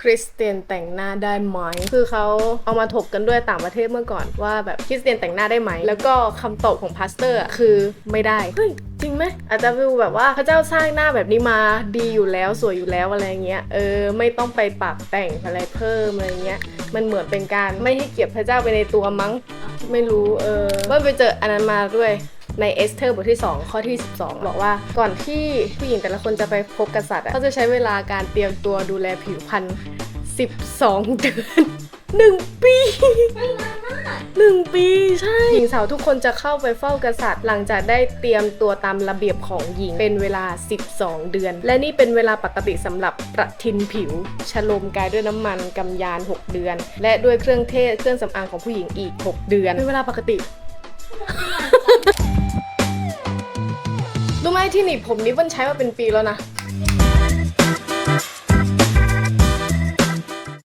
คริสเตียนแต่งหน้าได้ไหมคือเขาเอามาถกกันด้วยต่างประเทศเมื่อก่อนว่าแบบคริสเตียนแต่งหน้าได้ไหม แล้วก็คำตอบของพาสเตอร์อะคือไม่ได้เฮ้ยจริงไหมอาจจะฟิลแบบว่าพระเจ้าสร้างหน้าแบบนี้มาดีอยู่แล้วสวยอยู่แล้วอะไรเงี้ยเออไม่ต้องไปปรับแต่งอะไรเพิ่มอะไรเงี้ยมันเหมือนเป็นการไม่ให้เกียรติพระเจ้าไปในตัวมั้ง ไม่รู้เออว่าไปเจออันนั้นมาด้วย ในเอสเธอร์บทที่ 2 ข้อที่ 12 บอกว่าก่อนที่ผู้หญิงแต่ละคนจะไปพบกษัตริย์อะเขาจะใช้เวลาการเตรียมตัวดูแลผิวพรรณ12 เดือน1ปีหนึ่งปีใช่หญิงสาวทุกคนจะเข้าไปเฝ้ากษัตริย์ หลังจากได้เตรียมตัวตามระเบียบของหญิงเป็นเวลา 12 เดือน และนี่เป็นเวลาปกติสำหรับประทินผิวชโลมกายด้วยน้ำมันกำยาน 6 เดือน และด้วยเครื่องเทศเครื่องสำอางของผู้หญิงอีก 6 เดือนเป็นเวลาปกติ ที่หนีบผมนี่เปิลใช้มาเป็นปีแล้วนะ